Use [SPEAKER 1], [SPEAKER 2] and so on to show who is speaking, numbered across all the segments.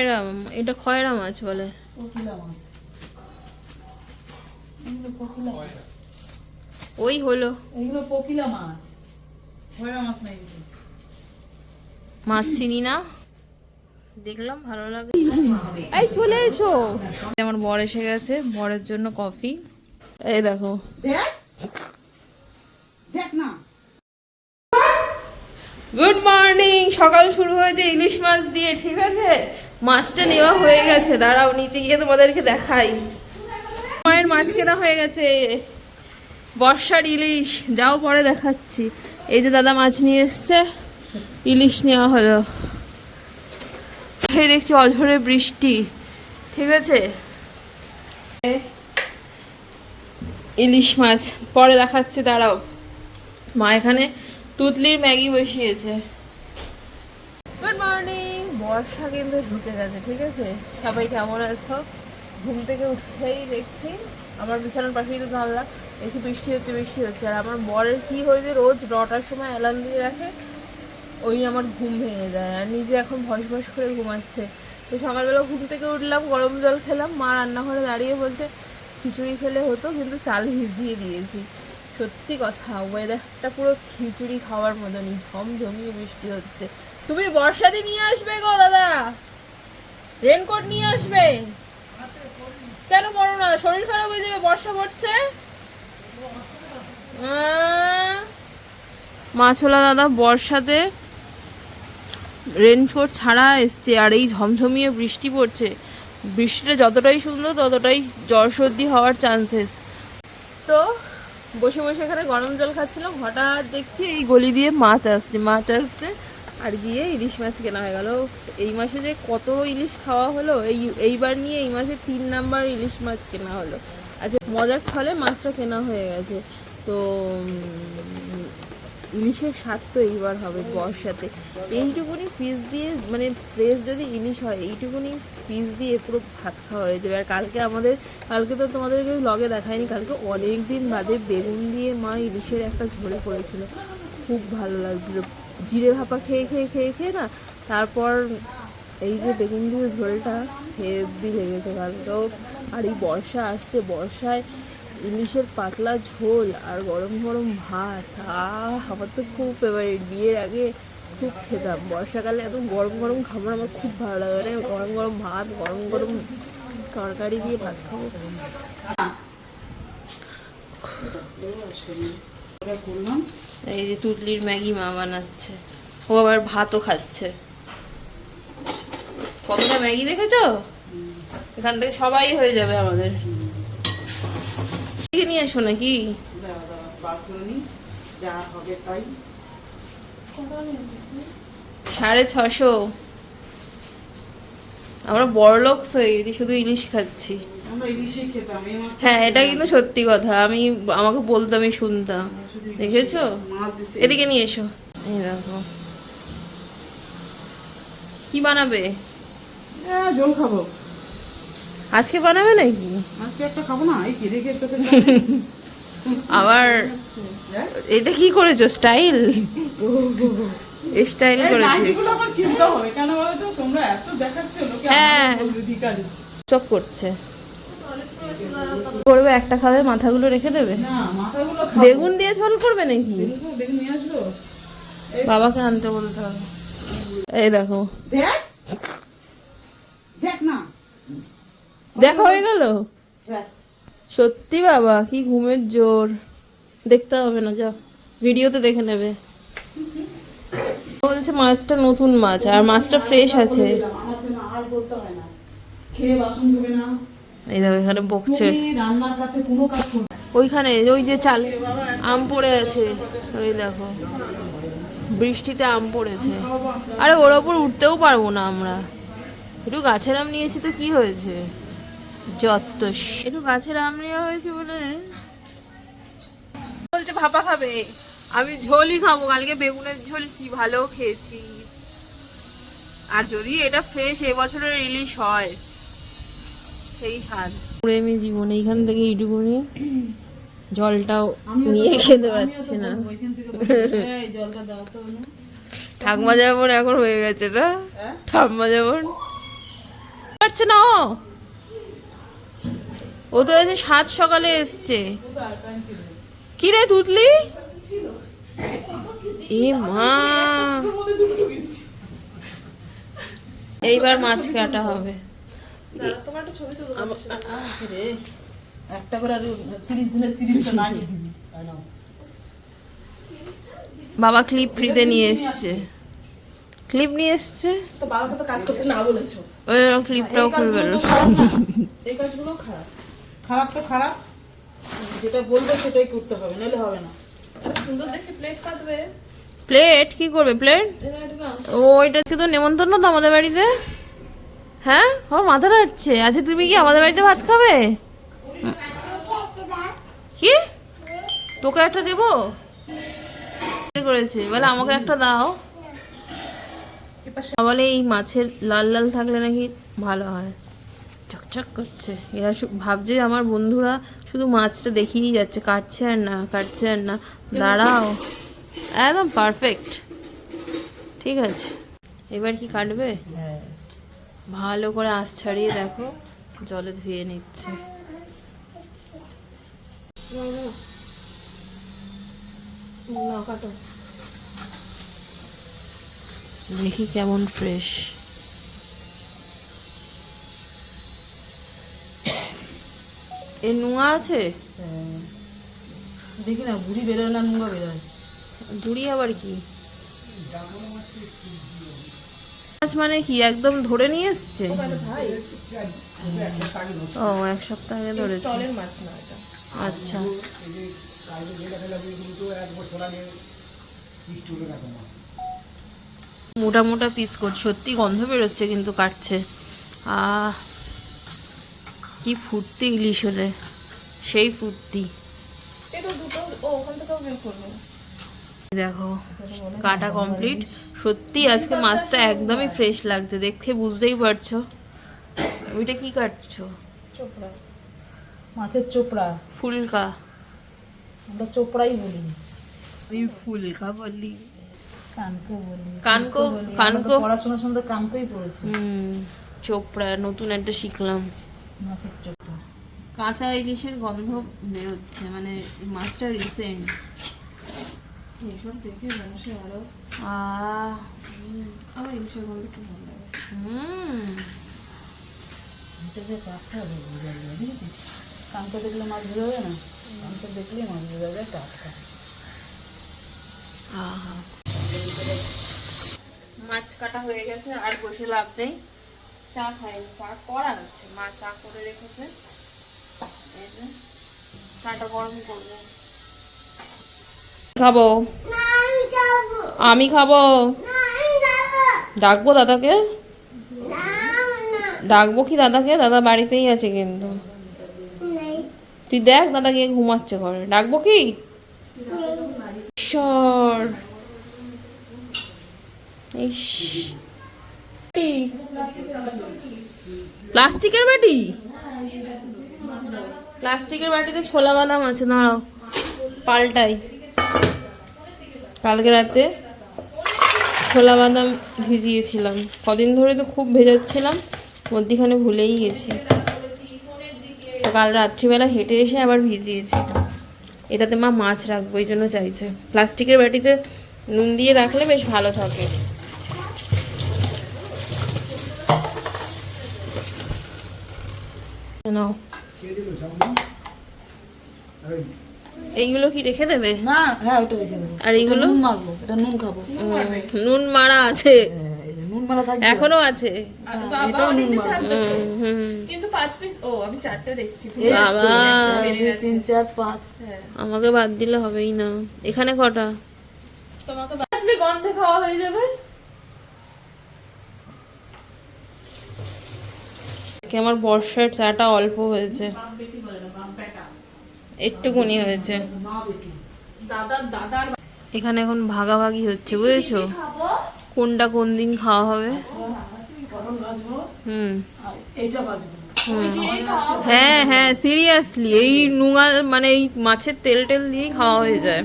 [SPEAKER 1] খয়রা এটা খয়রা মাছ। বলে। ওই হলো।
[SPEAKER 2] এগুলো কোকিলা মাছ। মাছ না
[SPEAKER 1] মাছ চিনি না। দেখলাম ভালো লাগে। এই চলে এসো। আমার বর এসে গেছে বরের জন্য কফি। এই দেখ। গুড মর্নিং সকাল শুরু হয়েছে ইলিশ মাছ দিয়ে ঠিক আছে? মাছটা নেওয়া হয়ে গেছে। দাঁড়াও, নিচে গিয়ে তোমাদেরকে দেখাই। মায়ের মাছ কেনা হয়ে গেছে। বর্ষার ইলিশ, যাও পরে দেখাচ্ছি। এই যে দাদা মাছ নিয়ে এসছে, ইলিশ নেওয়া হলো। দেখছি অঝরে বৃষ্টি, ঠিক আছে? ইলিশ মাছ, পরে দেখাচ্ছি, দাঁড়াও। মা এখানে তুতলির ম্যাগি বসিয়েছে। বর্ষা কিন্তু ঢুকে গেছে, ঠিক আছে? সবাই কেমন আছো? ঘুম থেকে উঠেই দেখছি। আমার বিছানার পাশেই তো জানলা দেখছি বৃষ্টি হচ্ছে বৃষ্টি হচ্ছে। আর আমার বরের কি হয়েছে রোজ নটার সময় অ্যালার্ম দিয়ে রাখে, ওই আমার ঘুম ভেঙে যায়। আর নিজে এখন ভস ভস করে ঘুমাচ্ছে। তো সকালবেলা ঘুম থেকে উঠলাম, গরম জল খেলাম। মা রান্নাঘরে দাঁড়িয়ে বলছে, খিচুড়ি খেলে হতো, কিন্তু চাল ভিজিয়ে দিয়েছি। সত্যি কথা ওয়েদারটা পুরো খিচুড়ি খাওয়ার মতনই, ঝমঝমিয়ে বৃষ্টি হচ্ছে। তুমি বর্ষাতে নিয়ে আসবে গো দাদা। রেনকোট নিয়ে আসবে। কেন পড়ো না? শরীর খারাপ হয়ে যাবে বর্ষা পড়ছে? মাছওয়ালা দাদা বর্ষাতে রেনকোট ছাড়া এসছে আর এই ঝমঝমিয়ে বৃষ্টি পড়ছে। বৃষ্টিটা যতটাই সুন্দর ততটাই জ্বর সর্দি হওয়ার চান্সেস তো বসে বসে এখানে গরম জল খাচ্ছিলাম হঠাৎ দেখছি এই গলি দিয়ে মাছ আসছে মাছ আসছে। আর গিয়ে ইলিশ মাছ কেনা হয়ে গেল। এই মাসে যে কত ইলিশ খাওয়া হলো, এই, এইবার নিয়ে এই মাসে তিন নাম্বার ইলিশ মাছ কেনা হলো। আচ্ছা মজার ছলে মাছটা কেনা হয়ে গেছে। তো ইলিশের স্বাদ তো এইবার হবে বর্ষাতে। এইটুকুনি পিস দিয়ে মানে ফ্রেশ যদি ইলিশ হয়, এইটুকুনি পিস দিয়ে পুরো ভাত খাওয়া হয়ে যাবে। আর কালকে আমাদের, কালকে তো তোমাদেরকে লগে দেখায়নি, কালকে অনেক দিন বাদে বেগুন দিয়ে মা ইলিশের একটা ঝোলে করেছিল। খুব ভালো লাগছিল। জিরে ভাপা খেয়ে খেয়ে খেয়ে খেয়ে না তারপর এই যে বেগুন দিয়ে ঝোলটা হেভি লেগেছে কালকেও। আর এই বর্ষা আসছে, বর্ষায় ইলিশের পাতলা ঝোল আর গরম গরম ভাত। আহ, আমার তো খুব ফেভারিট বিয়ের আগে খুব খেতাম। বর্ষাকালে এত গরম গরম খাবার আমার খুব ভালো লাগে। মানে গরম গরম ভাত, গরম গরম তরকারি দিয়ে ভাত খাব।
[SPEAKER 2] করলাম।
[SPEAKER 1] এই যে তুতলির ম্যাগি মা বানাচ্ছে। ও আবার ভাতও খাচ্ছে। কতটা ম্যাগি দেখেছ? এখান থেকে সবাই হয়ে যাবে আমাদের। নিয়ে এসো নাকি?
[SPEAKER 2] যা হবে তাই।
[SPEAKER 1] সাড়ে ছশো। আমরা বড় লোক হয়ে গেছি শুধু ইলিশ খাচ্ছি। হ্যাঁ এটা কিন্তু সত্যি কথা। আমি আমাকে বলতাম আমি শুনতাম। দেখেছ? এদিকে নিয়ে এসো। এই দেখো। কি বানাবে?
[SPEAKER 2] হ্যাঁ জল খাব।
[SPEAKER 1] আজকে বানাবে নাকি?
[SPEAKER 2] আজকে একটা খাব না এই রেখে চোখে
[SPEAKER 1] আবার
[SPEAKER 2] দেখ।
[SPEAKER 1] এটা কি করেছ স্টাইল? স্টাইল করেছি। হ্যাঁ। চক করছে। করবে একটা খাবে মাথাগুলো রেখে দেবে? বেগুন দিয়ে ঝোল করবে নাকি? বাবাকে আনতে বলতে হবে। এই দেখো।
[SPEAKER 2] দেখ
[SPEAKER 1] হয়ে গেল? সত্যি বাবা কি ঘুমের জোর। দেখতে হবে না যা। ভিডিওতে দেখে নেবে। বলছে মাছটা নতুন মাছ আর মাছটা ফ্রেশ আছে।
[SPEAKER 2] হয় খেয়ে বাসন ধোবে না।
[SPEAKER 1] এই দেখো এখানে বকছে। ওইখানে ওই যে চাল আম পড়ে আছে। ওই দেখো বৃষ্টিতে আম পড়েছে। আরে ওর ওপর উঠতেও পারব না আমরা। একটু গাছের আম নিয়েছি তো কি হয়েছে? যত একটু গাছের আম নেওয়া হয়েছে বলে। বলছে ভাপা খাবে। আমি ঝোলই খাব। কালকে বেগুনের ঝোল কি ভালো খেয়েছি। আর যদি এটা ফ্রেশ এবছরের ইলিশ হয় সেই স্বাদ। প্রেমী জীবন এইখান থেকে এইটুকুনি জলটাও নিয়ে খেতে পারছি না। ঠাকমা যেমন এখন হয়ে গেছে না
[SPEAKER 2] হ্যাঁ?
[SPEAKER 1] ঠাম্মা যেমন। কাটছে না ও? ও তো এসে সাত সকালে এসছে। কি রে তুতলি এ মা। এইবার মাছ কাটা হবে।
[SPEAKER 2] একটা করে তিরিশ দিনের তিরিশটা না নিয়ে দিবি তাই না?
[SPEAKER 1] বাবা ক্লিপ ফ্রিতে নিয়ে এসছে। ক্লিপ নিয়ে এসছে?
[SPEAKER 2] তো বাবাকে তো কাজ করতে না বলেছ।
[SPEAKER 1] ওই ক্লিপটাও খুলবে না।
[SPEAKER 2] এই কাজগুলো খারাপ। খারাপ তো খারাপ। যেটা বলবে সেটাই করতে হবে নাহলে হবে না। সুন্দর দেখে প্লেট কাটবে।
[SPEAKER 1] প্লেট কি করবে? প্লেট ও এটা কি তো নেমন্তন্ন তো আমাদের বাড়িতে। হ্যাঁ? আমার মাথা নাড়ছে। আচ্ছা তুমি কি আমাদের বাড়িতে ভাত খাবে? কি? তোকে একটা দেবো? করেছে। বলে আমাকে একটা দাও। বলে এই মাছের লাল লাল থাকলে নাকি ভালো হয়। চকচক করছে। এরা ভাবছে আমার বন্ধুরা শুধু মাছটা দেখিয়েই যাচ্ছে। কাটছে আর না কাটছে আর না। দাঁড়াও। একদম পারফেক্ট ঠিক আছে। এবার কি কাটবে?
[SPEAKER 2] হ্যাঁ।
[SPEAKER 1] ভালো করে আঁচ ছাড়িয়ে দেখো জলে ধুয়ে নিচ্ছে। দেখি কেমন ফ্রেশ এ নুয়া আছে?
[SPEAKER 2] হ্যাঁ। দেখি না বুড়ি বেরোয় না নুঙ্গা বেরোয়?
[SPEAKER 1] বুড়ি আবার কি? মাছ মানে কি? একদম ধরে নিয়ে এসছে? ও এক সপ্তাহ আগে
[SPEAKER 2] এটা।
[SPEAKER 1] আচ্ছা। মোটা মোটা পিস করছে। সত্যি গন্ধ বেরোচ্ছে কিন্তু কাটছে। আহ কি ফুর্তি ইলিশ হলে। সেই ফুর্তি।
[SPEAKER 2] এটা দুটো ও ওখান থেকেও বের করবে।
[SPEAKER 1] দেখো কাটা কমপ্লিট সত্যি আজকে মাছটা একদমই ফ্রেশ লাগছে দেখতে বুঝতেই পারছ। ওইটা কি কাটছো?
[SPEAKER 2] চোপড়া। মাছের চোপড়া।
[SPEAKER 1] ফুলকা।
[SPEAKER 2] আমরা চোপড়াই বলি।
[SPEAKER 1] তুই ফুলকা বললি
[SPEAKER 2] কানকো বলি।
[SPEAKER 1] কানকো
[SPEAKER 2] বলি।
[SPEAKER 1] কানকো।
[SPEAKER 2] পড়াশোনার সময় তো কানকোই পড়েছি।
[SPEAKER 1] হুম চোপড়া নতুন একটা শিখলাম।
[SPEAKER 2] মাছের চোপড়া।
[SPEAKER 1] কাঁচা ইলিশের গন্ধ বেরোচ্ছে মানে মাছটা রিসেন্ট
[SPEAKER 2] এইসব দেখে মানুষের আরও
[SPEAKER 1] আহ।
[SPEAKER 2] আমার ইলিশের গন্ধ খুব ভালো লাগে।
[SPEAKER 1] হুম।
[SPEAKER 2] হবে বোঝা দেখলে মাছ বোঝা যায় না? দেখলে মাছ বোঝা যায় টাটকা
[SPEAKER 1] আহা। মাছ কাটা হয়ে গেছে আর বসে লাভ নেই। চা খাই চা করা হচ্ছে। মা চা করে রেখেছে। এই চাটা গরম করব। খাব? আমি খাব? ডাকবো দাদাকে? ডাকবো কি দাদাকে? দাদা বাড়িতেই আছে কিন্তু। তুই দেখ দাদা গিয়ে ঘুমাচ্ছে ঘরে। ডাকবো কি? ঈশ্বর। ইস। প্লাস্টিকের বাটি? প্লাস্টিকের বাটিতে ছোলা বাদাম আছে দাঁড়াও। পাল্টাই। কালকে রাতে ছোলা বাদাম ভিজিয়েছিলাম। কদিন ধরে তো খুব ভেজাচ্ছিলাম, মধ্যিখানে ভুলেই গেছি। তো কাল রাত্রিবেলা হেঁটে এসে আবার ভিজিয়েছি। এটাতে মা মাছ রাখব, এই জন্য চাইছে। প্লাস্টিকের বাটিতে নুন দিয়ে রাখলে বেশ ভালো থাকে। নাও। এইগুলো কি রেখে দেবে?
[SPEAKER 2] না হ্যাঁ ওটা রেখে দেবো।
[SPEAKER 1] আর এইগুলো?
[SPEAKER 2] নুন মারবো এটা নুন খাব।
[SPEAKER 1] নুন মারা আছে।
[SPEAKER 2] হ্যাঁ, এই যে নুন মারা থাকবে।
[SPEAKER 1] এখনও আছে।
[SPEAKER 2] হ্যাঁ, এটাও নুন
[SPEAKER 1] হুম।
[SPEAKER 3] কিন্তু পাঁচ পিস ও আমি চারটে দেখছি
[SPEAKER 1] বাবা।
[SPEAKER 2] তিন চার পাঁচ।
[SPEAKER 1] আমাকে বাদ দিলে হবেই না। এখানে কটা?
[SPEAKER 3] তোমাকে আসলে গন্ধে খাওয়া হয়ে যাবে।
[SPEAKER 1] আজকে আমার বর্ষার চাটা অল্প হয়েছে। একটুকুনি হয়েছে।
[SPEAKER 3] দাদার দাদার
[SPEAKER 1] এখানে এখন ভাগাভাগি হচ্ছে বুঝেছ? কোনটা কোন দিন খাওয়া হবে?
[SPEAKER 2] ভাজবো।
[SPEAKER 1] হুম।
[SPEAKER 2] আর এইটা ভাজবো।
[SPEAKER 1] হ্যাঁ হ্যাঁ সিরিয়াসলি এই নুঙা মানে এই মাছের তেল টেল দিয়েই খাওয়া হয়ে যায়।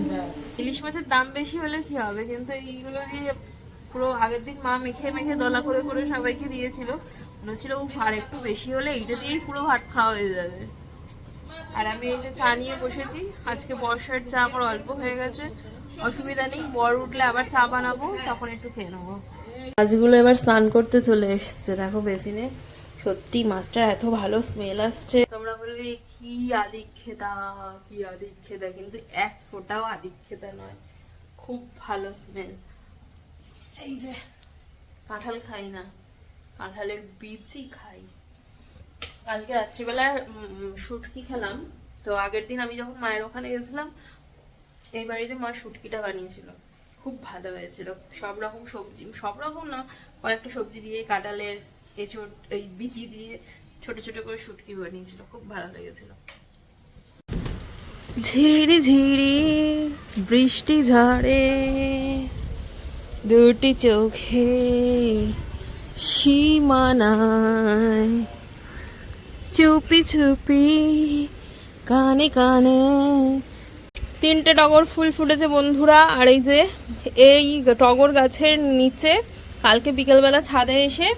[SPEAKER 1] ইলিশ মাছের দাম বেশি হলে কি হবে? কিন্তু এইগুলো দিয়ে পুরো আগের দিন মা মেখে মেখে দলা করে করে সবাইকে দিয়েছিল। মনে উফ আর একটু বেশি হলে এইটা দিয়েই পুরো ভাত খাওয়া হয়ে যাবে। আর আমি এই যে চা নিয়ে বসেছি। আজকে বর্ষার চা আমার অল্প হয়ে গেছে। অসুবিধা নেই, বর উঠলে আবার চা বানাবো, তখন একটু খেয়ে নেব। মাছগুলো এবার স্নান করতে চলে এসছে। দেখো বেসিনে। সত্যি মাছটার এত ভালো স্মেল আসছে। তোমরা বলবে, কি আদিক খেতা কি আদিক খেতা কিন্তু এক ফোঁটাও আদিক খেতা নয়। খুব ভালো স্মেল এই যে, কাঁঠাল খাই না। কাঁঠালের বীজই খাই। কালকে রাত্রিবেলা শুটকি খেলাম। তো আগের দিন আমি যখন মায়ের ওখানে গেছিলাম, এই বাড়িতে মা শুটকিটা বানিয়েছিল। খুব ভালো হয়েছিল। সব রকম সবজি, সব রকম না, কয়েকটা সবজি দিয়ে, কাঁঠালের, এঁচড়, এই বিচি দিয়ে ছোট ছোট করে শুটকি বানিয়েছিল। খুব ভালো লেগেছিল। ঝিরি ঝিরি বৃষ্টি ঝরে দুটি চোখে সীমানায় চুপি চুপি, কানে কানে। তিনটে টগর ফুল ফুটেছে বন্ধুরা, আর এই যে, এই টগর গাছের নিচে কালকে বিকেলবেলা ছাদে এসে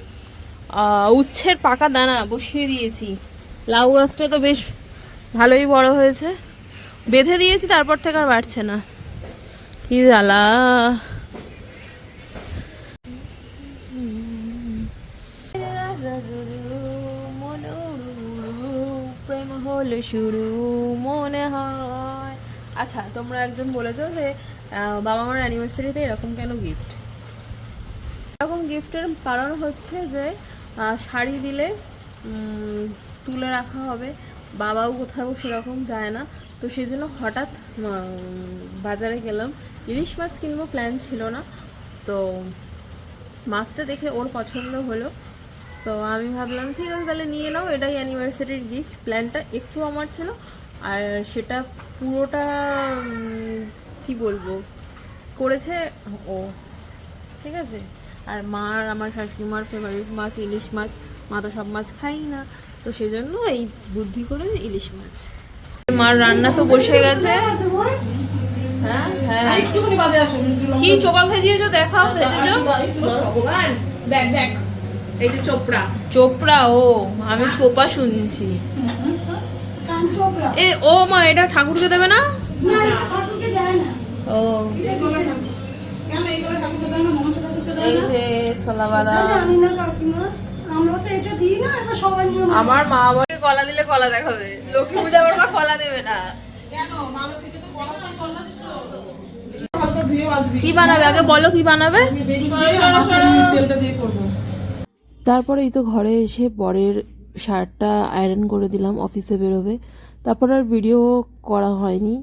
[SPEAKER 1] উচ্ছের পাকা দানা বসিয়ে দিয়েছি। লাউ গাছটা তো বেশ ভালোই বড় হয়েছে। বেঁধে দিয়েছি, তারপর থেকে আর বাড়ছে না। কি জ্বালা। শুরু মনে হয়। আচ্ছা তোমরা একজন বলেছ যে বাবা মার অ্যানিভার্সারিতে এরকম কেন গিফট এরকম গিফটের কারণ হচ্ছে যে শাড়ি দিলে তুলে রাখা হবে। বাবাও কোথাও সেরকম যায় না। তো সেই জন্য হঠাৎ বাজারে গেলাম। ইলিশ মাছ কিনবো প্ল্যান ছিল না। তো মাছটা দেখে ওর পছন্দ হলো। তো আমি ভাবলাম ঠিক আছে তাহলে নিয়ে নাও। এটাই অ্যানিভার্সারির গিফট প্ল্যানটা একটু আমার ছিল। আর সেটা পুরোটা কি বলব করেছে ও ঠিক আছে? আর মার আমার শাশুড়ি মার ফেভারিট মাছ ইলিশ মাছ মা তো সব মাছ খাই না। তো সেজন্য এই বুদ্ধি করে ইলিশ মাছ। মার রান্না তো বসে গেছে। হ্যাঁ হ্যাঁ। কি চোপা ভেজিয়েছো? দেখাও ভেজেছো
[SPEAKER 2] দেখ দেখ। এই যে চোপড়া।
[SPEAKER 1] চোপড়া ও আমি চোপা শুনছি। এ ও মা এটা ঠাকুরকে দেবে না? ও।
[SPEAKER 2] কেন এইগুলো ঠাকুরকে দেন না? মনসা ঠাকুরকে দেন
[SPEAKER 1] এই
[SPEAKER 2] না?
[SPEAKER 1] যে ছোলা বাদাম
[SPEAKER 4] জানি না কাকিমা। আমরা তো এটা দিই না এবার সবাই নিয়ে
[SPEAKER 1] আমার মা আমাকে কলা দিলে কলা দেখাবে। লক্ষ্মী পূজা আমার মা কলা দেবে না। কি বানাবে? আগে বলো কি বানাবে?
[SPEAKER 2] তেলটা দিয়ে করব।
[SPEAKER 5] তারপরেই তো ঘরে এসে বরের শার্টটা আয়রন করে দিলাম অফিসে বেরোবে। তারপর আর ভিডিও করা হয়নি।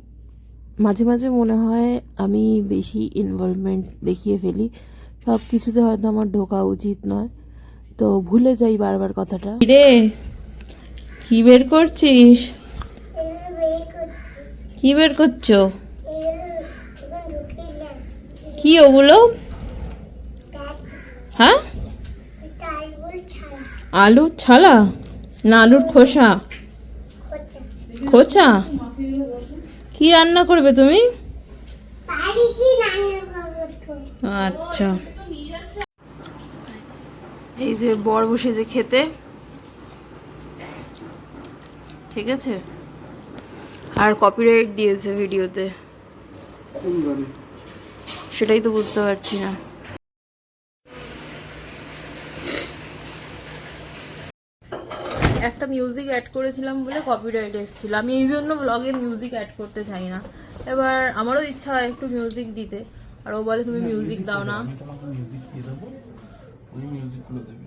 [SPEAKER 5] মাঝে মাঝে মনে হয় আমি বেশি ইনভলভমেন্ট দেখিয়ে ফেলি। সব কিছুতে হয়তো আমার ঢোকা উচিত নয়। তো ভুলে যাই বারবার কথাটা।
[SPEAKER 1] রে কি বের করছিস? কি বের করছ? কি ওগুলো? হ্যাঁ? আলুর ছালা না আলুর খোসা? খোসা কি রান্না করবে তুমি? আচ্ছা। এই যে বর বসে যে খেতে। ঠিক আছে? আর কপিরাইট দিয়েছে ভিডিওতে। সেটাই তো বুঝতে পারছি না। একটা মিউজিক অ্যাড করেছিলাম বলে কপিরাইট এসেছিল। আমি এই জন্য ব্লগে মিউজিক অ্যাড করতে চাই না। এবার আমারও ইচ্ছা হয় একটু মিউজিক দিতে। আর ও বলে তুমি মিউজিক দাও না।
[SPEAKER 6] আমি তোমাকে মিউজিক দিয়ে দেবো। ওই মিউজিকগুলো দেবে।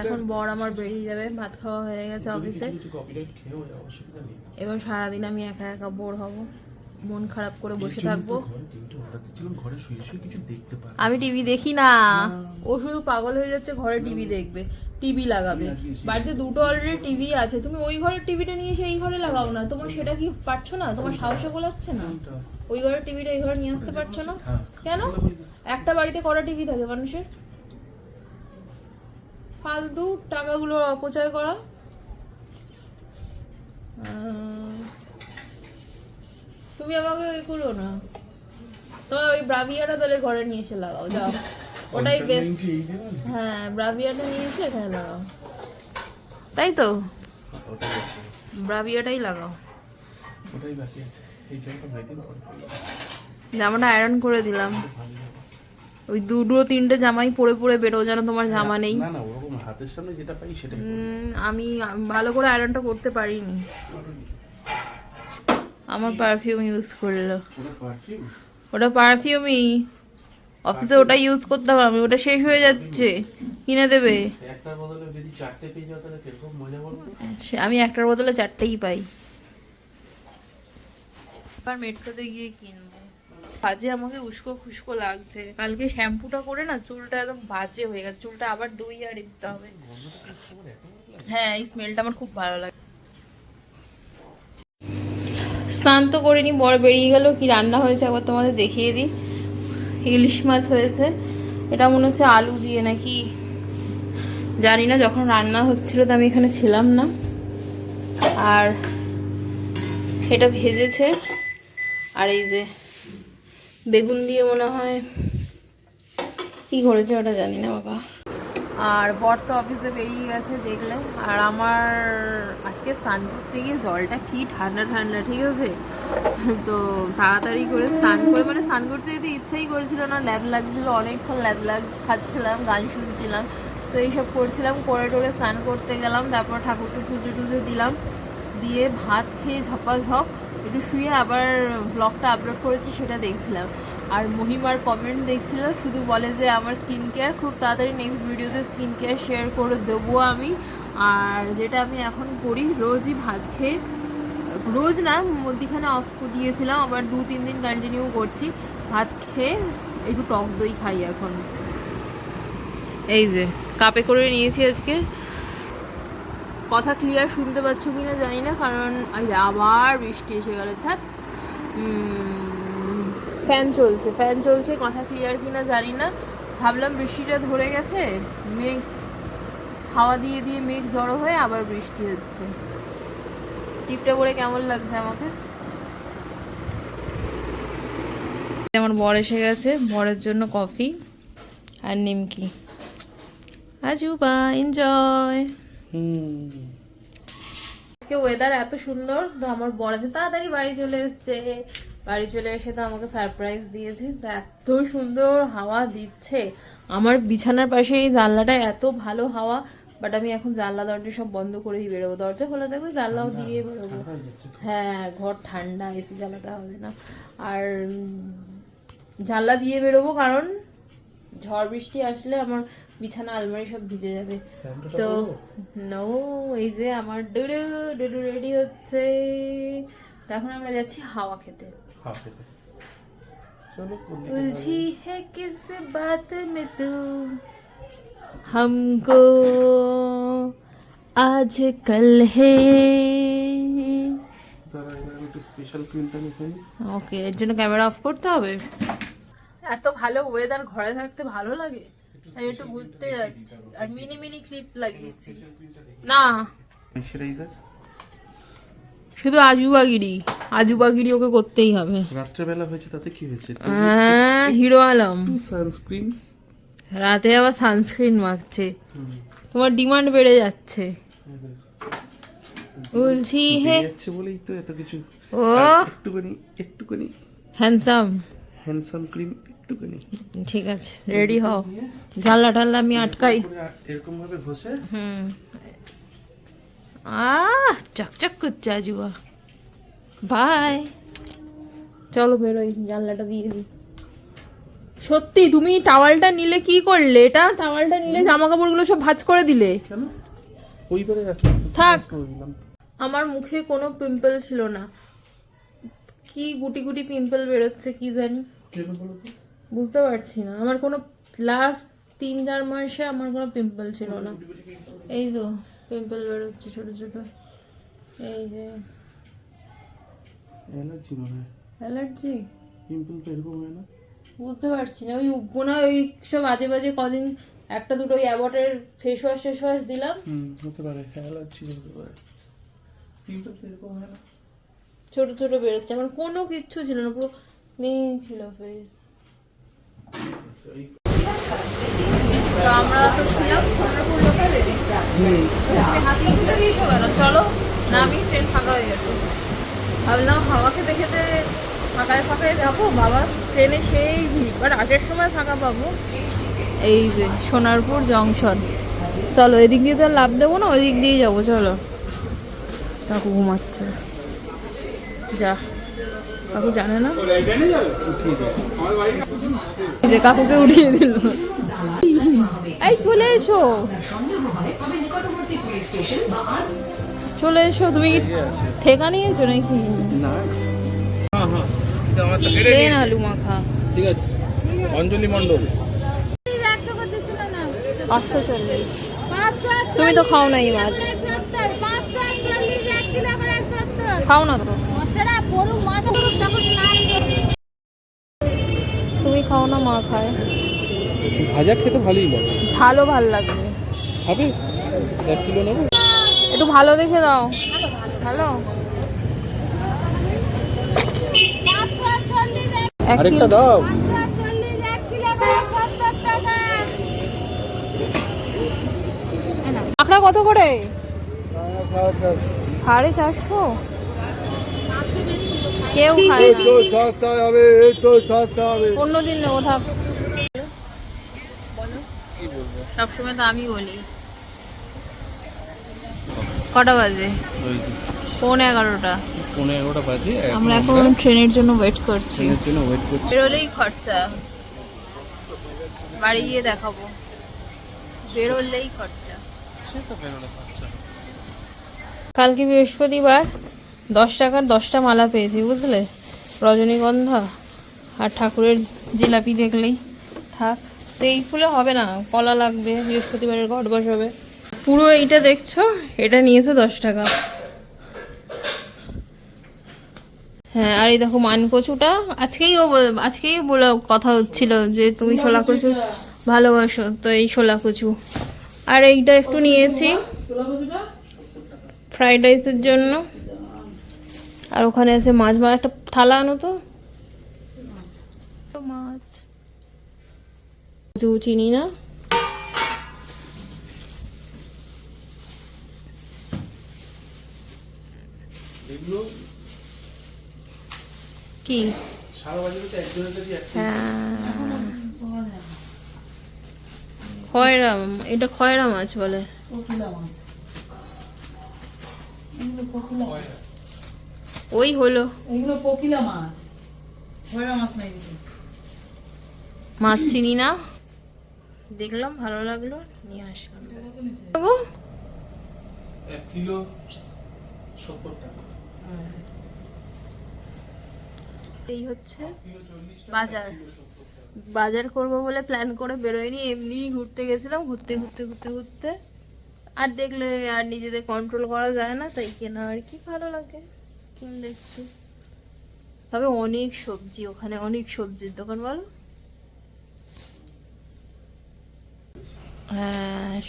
[SPEAKER 1] এখন বর আমার বেরিয়ে যাবে ভাত খাওয়া হয়ে গেছে অফিসে এবার সারাদিন আমি একা একা বোর হব। মন খারাপ করে বসে থাকব। আমি টিভি দেখি না। ও শুধু পাগল হয়ে যাচ্ছে ঘরে টিভি দেখবে টিভি লাগাবে। বাড়িতে দুটো অলরেডি টিভি আছে। তুমি ওই ঘরের টিভিটা নিয়ে এসে এই ঘরে লাগাও না। তোমার সেটা কি পারছ না? তোমার সাহসে গোলাচ্ছে না? ওই ঘরের টিভিটা এই ঘরে নিয়ে আসতে পারছ না? কেন? একটা বাড়িতে কটা টিভি থাকে মানুষের? ফালতু টাকাগুলো অপচয় করা। তুমি আমাকে এ করো না। তোমার ওই ব্রাভিয়াটা তাহলে ঘরে নিয়ে এসে লাগাও যাও। ওটাই বেস্ট হ্যাঁ ব্রাভিয়াটা নিয়ে এসে এখানে লাগাও। তাই তো? ব্রাভিয়াটাই লাগাও।
[SPEAKER 6] ওটাই বাকি আছে। এই।
[SPEAKER 1] জামাটা আয়রন করে দিলাম। ওই দুটো তিনটে জামাই পরে পরে বেরো যেন তোমার জামা নেই।
[SPEAKER 6] না না ওরকম হাতের সামনে যেটা পাই সেটাই করব।
[SPEAKER 1] উম, আমি আমি ভালো করে আয়রনটা করতে পারিনি। আমার পারফিউম ইউজ করল।
[SPEAKER 6] ওটা পারফিউম
[SPEAKER 1] পারফিউমই অফিসে ওটা ইউজ করতে হবে আমি ওটা শেষ হয়ে যাচ্ছে। কিনে দেবে।
[SPEAKER 6] একটা বদলে যদি চারটে পেয়ে যাও তাহলে কীরকম মজা বলব
[SPEAKER 1] সে- আমি একটার বদলে চারটেই পাই। আর মেট্রোতে গিয়ে কিনবো। বাজে আমাকে উস্কো খুস্কো লাগছে। কালকে শ্যাম্পুটা করে না চুলটা একদম বাজে হয়ে গেছে। চুলটা আবার দুই আর দিতে হবে। হ্যাঁ এই স্মেলটা আমার খুব ভালো লাগে। স্নান তো করিনি, বর বেরিয়ে গেল, কি রান্না হয়েছে একবার তোমাদের দেখিয়ে দিই। ইলিশ মাছ হয়েছে, এটা মনে হচ্ছে আলু দিয়ে নাকি, জানি না যখন রান্না হচ্ছিল তো আমি এখানে ছিলাম না। আর এটা ভেজেছে, আর এই যে বেগুন দিয়ে মনে হয়, কি করেছে ওটা জানি না বাবা। আর বর তো অফিসে বেরিয়ে গেছে, দেখলে। আর আমার আজকে স্নান করতে গিয়ে জলটা কি ঠান্ডা ঠান্ডা, ঠিক আছে? তো তাড়াতাড়ি করে স্নান করে মানে স্নান করতে যেতে ইচ্ছাই করেছিল না, ল্যাদ লাগছিল, অনেকক্ষণ ল্যাদ লাগ, খাচ্ছিলাম, গান শুনছিলাম। তো এইসব করছিলাম, করে টোরে স্নান করতে গেলাম, তারপর ঠাকুরকে পুজো টুজো দিলাম। দিয়ে ভাত খেয়ে ঝপাঝপ, একটু শুয়ে আবার ব্লগটা আপলোড করেছি, সেটা দেখছিলাম। আর মহিমার কমেন্ট দেখছিলাম শুধু বলে যে আমার স্কিন কেয়ার খুব তাড়াতাড়ি নেক্সট ভিডিওতে স্কিন কেয়ার শেয়ার করে দেবো আমি। আর যেটা আমি এখন করি, রোজই ভাত খেয়ে, রোজ না, মধ্যিখানে অফ দিয়েছিলাম, আবার দু, তিন দিন কন্টিনিউ করছি। ভাত খেয়ে একটু টক দই খাই এখন। এই যে, কাপে করে নিয়েছি আজকে। কথা ক্লিয়ার শুনতে পাচ্ছ কি না জানি না, কারণ আবার বৃষ্টি এসে গেল। থাক ফ্যান চলছে ফ্যান চলছে কথা ক্লিয়ার কি না জানি না। ভাবলাম বৃষ্টিটা ধরে গেছে মেঘ হাওয়া দিয়ে দিয়ে মেঘ জড়ো হয়ে আবার বৃষ্টি হচ্ছে। টিপটা পরে কেমন লাগছে আমাকে? আমার বর এসে গেছে বরের জন্য কফি আর নিমকি। আজুবা এনজয় আজকে ওয়েদার এত সুন্দর তো আমার বর আছে তাড়াতাড়ি বাড়ি চলে এসছে। বাড়ি চলে এসে তো আমাকে সারপ্রাইজ দিয়েছে। তো এত সুন্দর হাওয়া দিচ্ছে। আমার বিছানার পাশে এই জানলাটা এত ভালো হাওয়া বাট আমি এখন জানলা দরজা সব বন্ধ করেই বেরোবো। দরজা খোলা থাকবে জানলাও দিয়ে বেরোবো। হ্যাঁ ঘর ঠান্ডা এসি জ্বালাতে হবে না। আর জানলা দিয়ে বেরোবো কারণ ঝড় বৃষ্টি আসলে আমার বিছানা আলমারি সব ভিজে যাবে। তো নো এই যে আমার ডুডু ডুডু রেডি হচ্ছে। তখন আমরা যাচ্ছি হাওয়া খেতে।
[SPEAKER 6] হাফ খেতে চলো কোন দিকে
[SPEAKER 1] उलझी है किस बात में तू हमको आज कल है
[SPEAKER 6] দাঁড়া এবার আমি একটু স্পেশাল ক্রিমটা নিতে নিই
[SPEAKER 1] ওকে এর জন্য ক্যামেরা অফ করতে হবে এত ভালো ওয়েদার ঘরে থাকতে ভালো লাগে আমি একটু ঘুরতে যাচ্ছি আর মিনি মিনি ক্লিপ লাগিয়েছি না
[SPEAKER 6] ময়শ্চারাইজার
[SPEAKER 1] শুধু আজুবাগিরি আজুবাগিরি ওকে করতেই হবে।
[SPEAKER 6] রাত্রেবেলা হয়েছে তাতে কি হয়েছে?
[SPEAKER 1] হ্যাঁ হিরো আলম।
[SPEAKER 6] সানস্ক্রিন
[SPEAKER 1] রাতে আবার সানস্ক্রিন মাখছে। তোমার ডিমান্ড বেড়ে যাচ্ছে। উলঝি হে
[SPEAKER 6] বলেই তো এত কিছু।
[SPEAKER 1] ও।
[SPEAKER 6] একটুখানি একটুখানি।
[SPEAKER 1] হ্যান্ডসাম
[SPEAKER 6] হ্যান্ডসাম ক্রিম একটুখানি।
[SPEAKER 1] ঠিক আছে রেডি হও। জানলা টাল্লা আমি আটকাই।
[SPEAKER 6] এরকম ভাবে ঘষে?
[SPEAKER 1] হুম। আহ চকচক করছে আজুবা বাই চলো বেরোই জানলাটা দিয়ে দিই। সত্যি তুমি টাওয়ালটা নিলে কি করলে? এটা টাওয়ালটা নিলে জামা কাপড়গুলো সব ভাঁজ করে দিলে। থাক। আমার মুখে কোনো পিম্পল ছিল না। কি গুটি গুটি পিম্পল বেরোচ্ছে কি জানি। বুঝতে পারছি না। আমার কোনো লাস্ট তিন চার মাসে আমার কোনো পিম্পল ছিল না। এই তো। পিম্পল বেরোচ্ছে ছোট ছোট। এই যে।
[SPEAKER 6] অ্যালার্জি মনে হয়।
[SPEAKER 1] অ্যালার্জি
[SPEAKER 6] পিম্পল তো এরকম হয় না?
[SPEAKER 1] বুঝতে পারছি না। ওই মনে হয় ওই সব আজে বাজে কদিন একটা দুটো ওই অ্যাবটের ফেস ওয়াশ টেস ওয়াশ দিলাম।
[SPEAKER 6] হুম হতে পারে। অ্যালার্জি হতে পারে। পিম্পল তো এরকম হয় না?
[SPEAKER 1] ছোট ছোট বেরোচ্ছে। আমার কোনো কিচ্ছু ছিল না পুরো ক্লিন ছিল ফেস তো আমরা তো ছিলাম সোনারপুর লোকালে তুমি হাত মুখ দিয়েছ কেন? চলো না আমি ট্রেন ফাঁকা হয়ে গেছে। ভাবলাম হাওয়াকে দেখে যে ফাঁকায় ফাঁকায় যাব। বাবা ট্রেনে সেই ভিড়। বাট আটের সময় ফাঁকা পাবো। এই যে সোনারপুর জংশন। চলো এদিক দিয়ে তো আর লাভ দেবো না ওই দিক দিয়ে যাব চলো। কাকু ঘুমাচ্ছে। যা। কাকু জানে না? যে কাকুকে উঠিয়ে দিল। এই চলে এসো। চলে এসো তুমি কি ঠেকা নিয়েছো নাকি?
[SPEAKER 6] হ্যাঁ হ্যাঁ
[SPEAKER 1] ট্রেন আলু মাখা।
[SPEAKER 6] ঠিক আছে। অঞ্জলি
[SPEAKER 1] পাঁচশো চল্লিশ। তুমি তো খাও নাই মাছ। খাও না তো। তুমি খাও না মা খায়
[SPEAKER 6] ভাজা খেতে ভালোই লাগে।
[SPEAKER 1] ঝালও ভালো লাগবে
[SPEAKER 6] খাবে? এক কিলো নেব?
[SPEAKER 1] একটু ভালো দেখে দাও। ভালো?
[SPEAKER 6] আরেকটা দাও।
[SPEAKER 1] আপনার কত করে? সাড়ে চারশো? কেউ খায় না।
[SPEAKER 7] সস্তা হবে এই তো সস্তা হবে।
[SPEAKER 1] অন্য দিন নেব থাক। সবসময় তো আমি বলি। কটা বাজে? পৌনে এগারোটা।
[SPEAKER 6] পনেরো এগারোটা বাজে
[SPEAKER 1] আমরা এখন ট্রেনের জন্য ওয়েট করছি।
[SPEAKER 6] ট্রেনের জন্য ওয়েট করছি।
[SPEAKER 1] বেরোলেই খরচা। বাড়ি গিয়ে দেখাবো। বেরোলেই খরচা। কালকে বৃহস্পতিবার দশ টাকার দশটা মালা পেয়েছি বুঝলে? রজনীগন্ধা আর ঠাকুরের জিলাপি দেখলেই। থাক। তো এই ফুলে হবে না কলা লাগবে বৃহস্পতিবারের ঘট বসাবে। পুরো এইটা দেখছ? এটা নিয়েছে দশ টাকা। হ্যাঁ আর এই দেখো মান কচুটা আজকেই ও আজকেই বলে কথা হচ্ছিল যে তুমি ছোলা কচু ভালোবাসো তো এই ছোলা কচু। আর এইটা একটু নিয়েছি। ফ্রাইড রাইসের জন্য। আর ওখানে আছে মাছ মাছ একটা থালা আনো তো। তো মাছ। কচু চিনি না? কি? হ্যাঁ। খয়রা এটা খয়রা মাছ বলে।
[SPEAKER 2] মাছ।
[SPEAKER 1] ওই হলো।
[SPEAKER 2] এগুলো কোকিলা মাছ। ভয়রা মাছ নাই
[SPEAKER 1] মাছ চিনি না? দেখলাম ভালো লাগল নিয়ে আসলাম। গো,
[SPEAKER 6] এক কিলো সত্তর টাকা।
[SPEAKER 1] এই হচ্ছে বাজার। বাজার করব বলে প্ল্যান করে বেরোয়নি এমনি ঘুরতে গেছিলাম ঘুরতে ঘুরতে ঘুরতে ঘুরতে। আর দেখলে আর নিজেদের কন্ট্রোল করা যায় না তাই কেনা আর কি ভালো লাগে। কিন দেখছি তবে অনেক সবজি ওখানে অনেক সবজির দোকান বলো।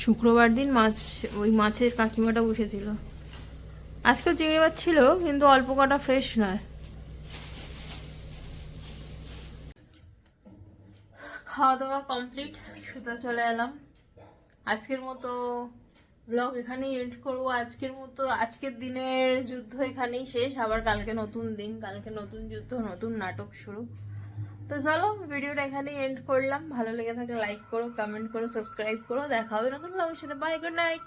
[SPEAKER 1] শুক্রবার দিন মাছ, ওই মাছের কাকিমাটা বসেছিল। আজকে চিংড়ি মাছ ছিল, কিন্তু অল্প কটা ফ্রেশ নয়। খাওয়া দাওয়া কমপ্লিট সুতা চলে এলাম। আজকের মতো ব্লগ এখানেই এন্ড করব। আজকের মতো, আজকের দিনের যুদ্ধ এখানেই শেষ। আবার কালকে নতুন দিন, কালকে নতুন যুদ্ধ, নতুন নাটক শুরু। তো চলো, ভিডিওটা এখানেই এন্ড করলাম। ভালো লেগে থাকলে লাইক করো কমেন্ট করো সাবস্ক্রাইব করো। দেখা হবে নতুন ব্লগের সাথে। Bye good night